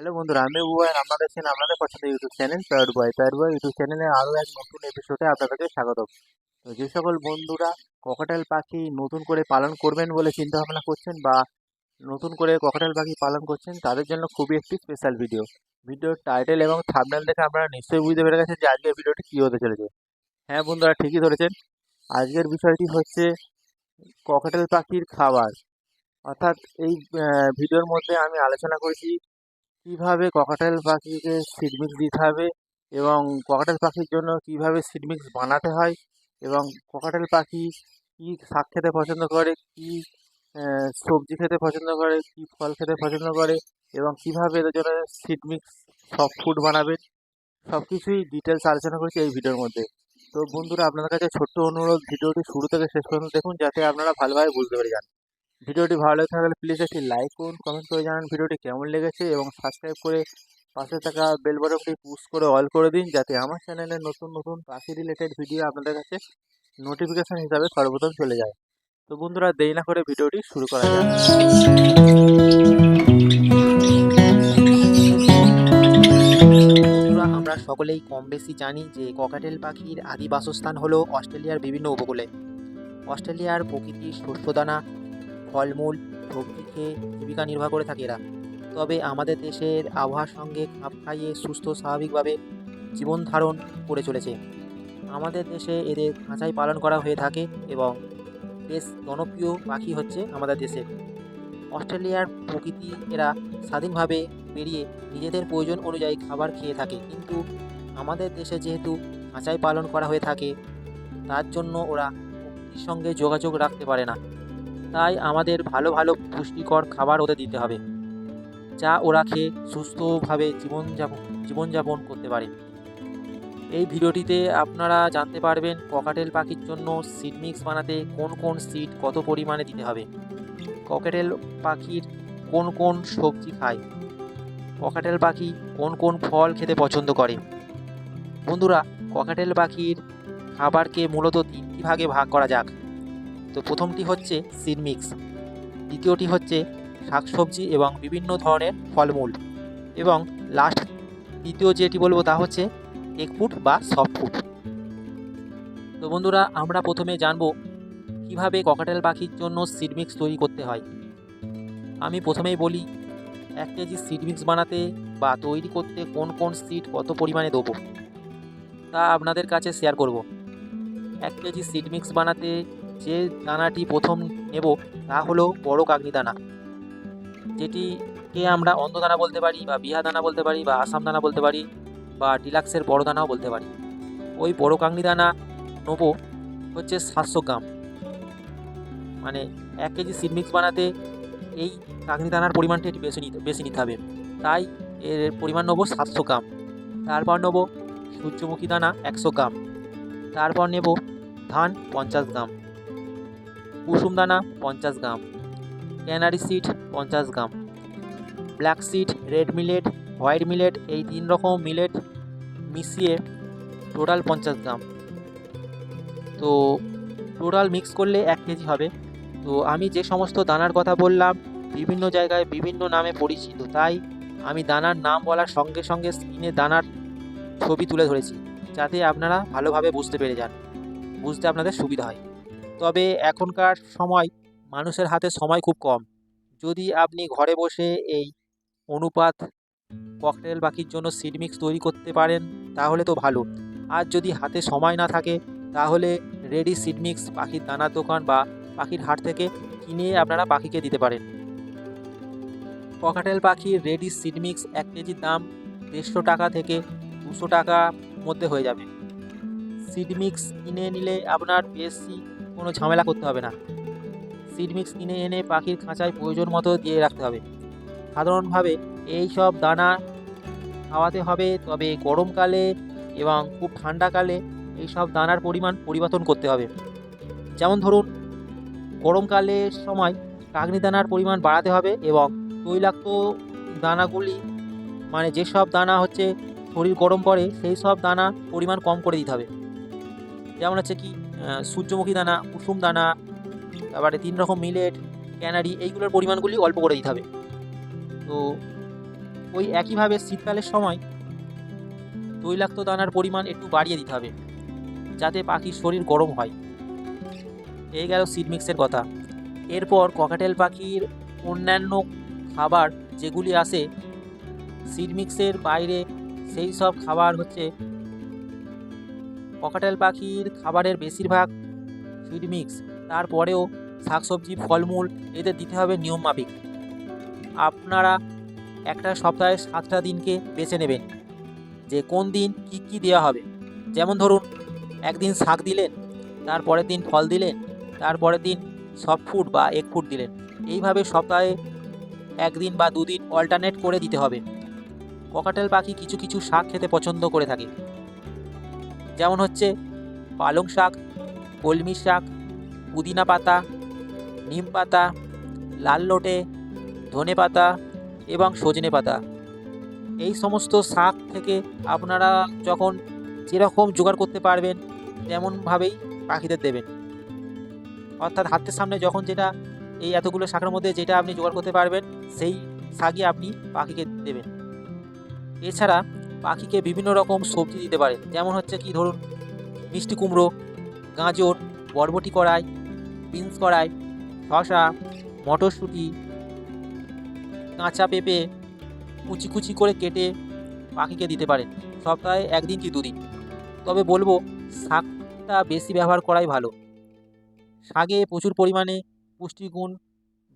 Hello বন্ধুরা, আমি বুবাই আপনাদের দেখছেন আপনাদের পছন্দের YouTube channel Pad Boy Pad Boy YouTube চ্যানেলে আরও এক নতুন এপিসোডে আপনাদেরকে স্বাগত তো যে সকল বন্ধুরা ককাটেল পাখি নতুন করে পালন করবেন বলে চিন্তা ভাবনা করছেন বা নতুন করে ককাটাল পাখি পালন করছেন, তাদের জন্য খুবই একটি স্পেশাল ভিডিও ভিডিওর টাইটেল এবং থাম্বনেল দেখে আপনারা নিশ্চয়ই বুঝতে পেরে গেছেন যে আজকের ভিডিওটি কী হতে চলেছে। হ্যাঁ বন্ধুরা, ঠিকই ধরেছেন। আজকের বিষয়টি হচ্ছে ককাটেল পাখির খাবার। অর্থাৎ এই ভিডিওর মধ্যে আমি আলোচনা করেছি কীভাবে ককাটেল পাখিকে সিড মিক্স দিতে হবে এবং ককাটেল পাখির জন্য কীভাবে সিড মিক্স বানাতে হয় এবং ককাটেল পাখি কি শাক খেতে পছন্দ করে, কি সবজি খেতে পছন্দ করে, কি ফল খেতে পছন্দ করে এবং কীভাবে এদের জন্য সিড মিক্স সফট ফুড বানাবেন সব কিছুই ডিটেলস আলোচনা করেছি এই ভিডিওর মধ্যে। তো বন্ধুরা, আপনাদের কাছে ছোট্ট অনুরোধ, ভিডিওটি শুরু থেকে শেষ পর্যন্ত দেখুন, যাতে আপনারা ভালোভাবে বুঝতে পেরে যান। ভিডিওটি ভালো থাকলে প্লিজ একটি লাইক করুন কমেন্ট করে জানান ভিডিওটি কেমন লেগেছে এবং সাবস্ক্রাইব করে পাশে থাকা বেল বাটনটি পুশ করে অল করে দিন যাতে আমার চ্যানেলে নতুন নতুন পাখি রিলেটেড ভিডিও আপনাদের কাছে নোটিফিকেশন হিসাবে সর্বপ্রথম চলে যায়। তো বন্ধুরা, দেরি না করে ভিডিওটি শুরু করা যাক। আমরা সকলেই কম বেশি জানি যে ককাটেল পাখির আদি বাসস্থান হলো অস্ট্রেলিয়ার বিভিন্ন উপকূলে। অস্ট্রেলিয়ার প্রকৃতির শস্যদানা ফলমূল সবজি খেয়ে জীবিকা নির্বাহ করে থাকে এরা। তবে আমাদের দেশের আবহাওয়ার সঙ্গে খাপ খাইয়ে সুস্থ, স্বাভাবিকভাবে জীবন ধারণ করে চলেছে। আমাদের দেশে এদের খাঁচাই পালন করা হয়ে থাকে এবং বেশ জনপ্রিয় পাখি হচ্ছে আমাদের দেশের অস্ট্রেলিয়ার প্রকৃতি এরা স্বাধীনভাবে বেরিয়ে নিজেদের প্রয়োজন অনুযায়ী খাবার খেয়ে থাকে। কিন্তু আমাদের দেশে যেহেতু খাঁচাই পালন করা হয়ে থাকে, তার জন্য ওরা প্রকৃতির সঙ্গে যোগাযোগ রাখতে পারে না। তাই আমাদের ভালো ভালো পুষ্টিকর খাবার ওদের দিতে হবে, যা ওরা খেয়ে সুস্থভাবে জীবনযাপন জীবনযাপন করতে পারে। এই ভিডিওটিতে আপনারা জানতে পারবেন ককাটেল পাখির জন্য সিড মিক্স বানাতে কোন কোন সিড কত পরিমাণে দিতে হবে। ককাটেল পাখির কোন কোন সবজি খায়। ককাটেল পাখি কোন কোন ফল খেতে পছন্দ করে। বন্ধুরা ককাটেল পাখির খাবারকে মূলত তিনটি ভাগে ভাগ করা যাক। তো প্রথমটি হচ্ছে সিড মিক্স, দ্বিতীয়টি হচ্ছে শাকসবজি এবং বিভিন্ন ধরনের ফলমূল এবং লাস্ট তৃতীয় যেটি বলব তা হচ্ছে এক ফুড বা সফট ফুড তো বন্ধুরা, আমরা প্রথমে জানব কীভাবে ককাটেল পাখির জন্য সিড মিক্স তৈরি করতে হয়। আমি প্রথমেই বলি, এক কেজি সিড মিক্স বানাতে বা তৈরি করতে কোন কোন সিড কত পরিমাণে দেবো তা আপনাদের কাছে শেয়ার করব। এক কেজি সিড মিক্স বানাতে যে দানাটি প্রথম নেব, তা হলো বড় কাগনি দানা যেটিকে আমরা অন্ধ দানা বলতে পারি, বা বিহা দানা বলতে পারি, বা আসাম দানা বলতে পারি, বা ডিলাক্সের বড় দানাও বলতে পারি। ওই বড় কাগনি দানা নেব হচ্ছে সাতশো গ্রাম। মানে এক কেজি সিড মিক্স বানাতে এই কাগনি দানার পরিমাণটা একটু বেশি নিতে বেশি নিতে হবে। তাই এর পরিমাণ নেব সাতশো গ্রাম। তারপর নেব সূর্যমুখী দানা একশো গ্রাম। তারপর নেব ধান পঞ্চাশ গ্রাম। কুসুম দানা পঞ্চাশ গ্রাম। ক্যানারি সিড, পঞ্চাশ gram. Black seed, red millet, white millet, এই তিন রকম মিলেট মিশিয়ে টোটাল পঞ্চাশ গ্রাম। তো টোটাল মিক্স করলে এক কেজি হবে। তো আমি যে সমস্ত দানার কথা বললাম, বিভিন্ন জায়গায় বিভিন্ন নামে পরিচিত, তাই আমি দানার নাম বলার সঙ্গে সঙ্গে স্ক্রিনে দানার ছবি তুলে ধরেছি, যাতে আপনারা ভালোভাবে বুঝতে পেরে যান। বুঝতে আপনাদের সুবিধা হয়। তবে এখনকার সময় মানুষের হাতে সময় খুব কম। যদি আপনি ঘরে বসে এই অনুপাত ককটেল পাখির জন্য সিড মিক্স তৈরি করতে পারেন, তাহলে তো ভালো। আর যদি হাতে সময় না থাকে, তাহলে রেডি সিড মিক্স পাখির দানার দোকান বা পাখির হাট থেকে কিনে আপনারা পাখিকে দিতে পারেন। ককাটেল পাখির রেডি সিড মিক্স এক কেজির দাম দেড়শো টাকা থেকে দুশো টাকা মধ্যে হয়ে যাবে। সিড মিক্স কিনে নিলে আপনার বেশি কোনো ঝামেলা করতে হবে না। সিড মিক্স কিনে এনে পাখির খাঁচায় প্রয়োজন মতো দিয়ে রাখতে হবে। সাধারণভাবে এই সব দানা খাওয়াতে হবে, তবে গরমকালে এবং খুব ঠান্ডাকালে এই সব দানার পরিমাণ পরিবর্তন করতে হবে। যেমন ধরুন গরমকালের সময় কাগনি দানার পরিমাণ বাড়াতে হবে এবং তৈলাক্ত দানাগুলি মানে যেসব দানা হচ্ছে শরীর গরম পড়ে সেই সব দানা পরিমাণ কম করে দিতে হবে। যেমন হচ্ছে কি সূর্যমুখী দানা, কুসুম দানা, তারপরে তিন রকম মিলেট ক্যানারি এইগুলোর পরিমাণগুলি অল্প করে দিতে হবে। তো ওই একইভাবে শীতকালের সময় তৈলাক্ত দানার পরিমাণ একটু বাড়িয়ে দিতে হবে, যাতে পাখির শরীর গরম হয়। এই গেল সিড মিক্সের কথা। এরপর ককাটেল পাখির অন্যান্য খাবার যেগুলি আসে সিড মিক্সের বাইরে সেই সব খাবার হচ্ছে ককাটেল পাখির খাবারের বেশিরভাগ ফিড মিক্স তারপরেও শাকসবজি, ফলমূল এদের দিতে হবে নিয়ম মাফিক। আপনারা একটা সপ্তাহে সাতটা দিনকে বেছে নেবেন। যে কোন দিন কি কি দেওয়া হবে। যেমন ধরুন, একদিন শাক দিলেন, তারপরের দিন ফল দিলেন, তারপরের দিন সফট ফুড বা এগ ফুড দিলেন। এইভাবে সপ্তাহে একদিন বা দুদিন অল্টারনেট করে দিতে হবে। ককাটেল পাখি কিছু কিছু শাক খেতে পছন্দ করে থাকে। যেমন হচ্ছে পালং শাক, কলমি শাক, পুদিনা পাতা, নিম পাতা, লাল লোটে, ধনে পাতা এবং সজনে পাতা। এই সমস্ত শাক থেকে আপনারা যখন যেরকম জোগাড় করতে পারবেন, তেমনভাবেই পাখিদের দেবেন। অর্থাৎ হাতের সামনে যখন যেটা এই এতগুলো শাকের মধ্যে যেটা আপনি জোগাড় করতে পারবেন, সেই শাকই আপনি পাখিকে দেবেন। এছাড়া পাখিকে বিভিন্ন রকম সবজি দিতে পারে। যেমন হচ্ছে কি ধরুন, মিষ্টি কুমড়ো, গাজর, বরবটি কড়াই, বিনস কড়াই শশা মটরশুঁটি, কাঁচা পেঁপে কুচি কুচি করে কেটে পাখিকে দিতে পারেন। সপ্তাহে একদিন কি দুদিন। তবে বলব, শাকটা বেশি ব্যবহার করাই ভালো। শাকে প্রচুর পরিমাণে পুষ্টিগুণ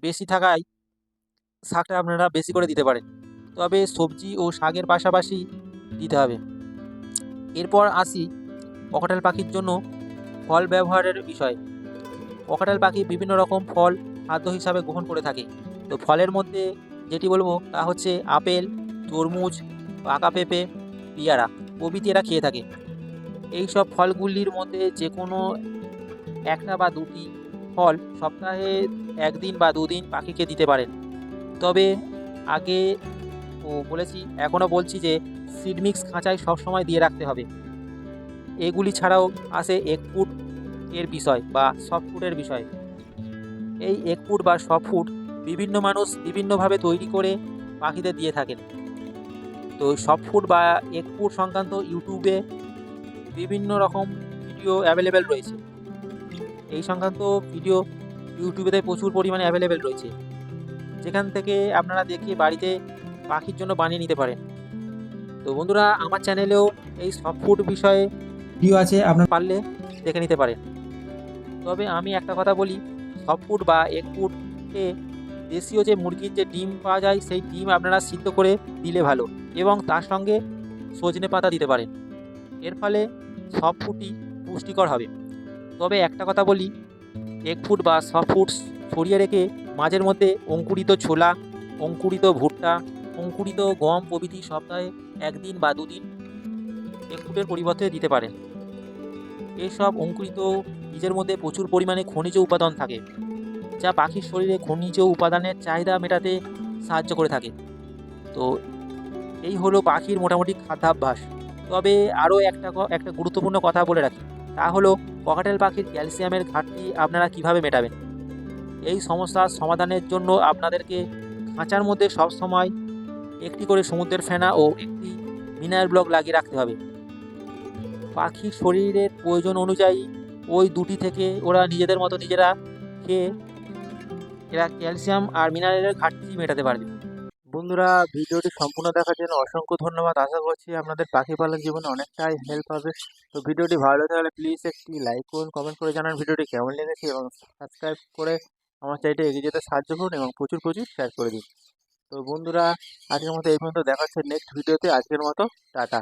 বেশি থাকায় শাকটা আপনারা বেশি করে দিতে পারেন। তবে সবজি ও শাকের পাশাপাশি দিতে হবে। এরপর আসি পকাটাল পাখির জন্য ফল ব্যবহারের বিষয়। পকাটাল পাখি বিভিন্ন রকম ফল খাদ্য হিসাবে গ্রহণ করে থাকে। তো ফলের মধ্যে যেটি বলব তা হচ্ছে আপেল, তরমুজ, পাকা পেঁপে, পেয়ারা প্রভৃতি এরা খেয়ে থাকে। এই সব ফলগুলির মধ্যে যে কোনো একটা বা দুটি ফল সপ্তাহে একদিন বা দুদিন পাখিকে দিতে পারেন। তবে আগে ও বলেছি, এখনও বলছি যে সিড মিক্স খাঁচায় সবসময় দিয়ে রাখতে হবে। এগুলি ছাড়াও আসে এক ফুড এর বিষয় বা সফট ফুডের বিষয়। এই এক ফুড বা সফট ফুড বিভিন্ন মানুষ বিভিন্নভাবে তৈরি করে পাখিদের দিয়ে থাকেন। তো সফট ফুড বা এক ফুড সংক্রান্ত ইউটিউবে বিভিন্ন রকম ভিডিও অ্যাভেলেবেল রয়েছে। এই সংক্রান্ত ভিডিও ইউটিউবেতে প্রচুর পরিমাণে অ্যাভেলেবেল রয়েছে। যেখান থেকে আপনারা দেখে বাড়িতে পাখির জন্য বানিয়ে নিতে পারেন। তো বন্ধুরা, আমার চ্যানেলেও এই সফট ফুড বিষয়ে ভিডিও আছে, আপনার পারলে দেখে নিতে পারেন। তবে আমি একটা কথা বলি সফট ফুড বা এগ ফুডে দেশীয় যে মুরগির যে ডিম পাওয়া যায়, সেই ডিম আপনারা সিদ্ধ করে দিলে ভালো এবং তার সঙ্গে সজনে পাতা দিতে পারেন। এর ফলে সব ফুডই পুষ্টিকর হবে। তবে একটা কথা বলি এগ ফুড বা সফট ফুডস ছড়িয়ে রেখে মাঝের মধ্যে অঙ্কুরিত ছোলা, অঙ্কুরিত ভুট্টা অঙ্কুরিত গম প্রভৃতি সপ্তাহে একদিন বা দুদিন ফুডের পরিবর্তে দিতে পারেন। এসব অঙ্কুরিত বীজের মধ্যে প্রচুর পরিমাণে খনিজ উপাদান থাকে, যা পাখির শরীরে খনিজ উপাদানের চাহিদা মেটাতে সাহায্য করে থাকে। তো এই হলো পাখির মোটামুটি খাদ্যাভ্যাস। তবে আরও একটা একটা গুরুত্বপূর্ণ কথা বলে রাখি, তা হলো ককাটেল পাখির ক্যালসিয়ামের ঘাটতি আপনারা কীভাবে মেটাবেন? এই সমস্যার সমাধানের জন্য আপনাদেরকে খাঁচার মধ্যে সব সময় একটি করে সমুদ্রের ফেনা ও একটি মিনারেল ব্লক লাগিয়ে রাখতে হবে। পাখির শরীরের প্রয়োজন অনুযায়ী ওই দুটি থেকে ওরা নিজেদের মতো নিজেরা খেয়ে এরা ক্যালসিয়াম আর মিনারেলের ঘাটতি মেটাতে পারবে। বন্ধুরা, ভিডিওটি সম্পূর্ণ দেখার জন্য অসংখ্য ধন্যবাদ। আশা করছি আপনাদের পাখি পালন জীবনে অনেকটাই হেল্প হবে। তো ভিডিওটি ভালো তাহলে প্লিজ একটি লাইক করুন কমেন্ট করে জানান ভিডিওটি কেমন লেগেছে এবং সাবস্ক্রাইব করে আমার চাইটে এগিয়ে যেতে সাহায্য করুন এবং প্রচুর প্রচুর শেয়ার করে দিন। তো বন্ধুরা আজকের মতো এই পর্যন্ত। দেখা হচ্ছে নেক্সট ভিডিওতে আজকের মতো টাটা।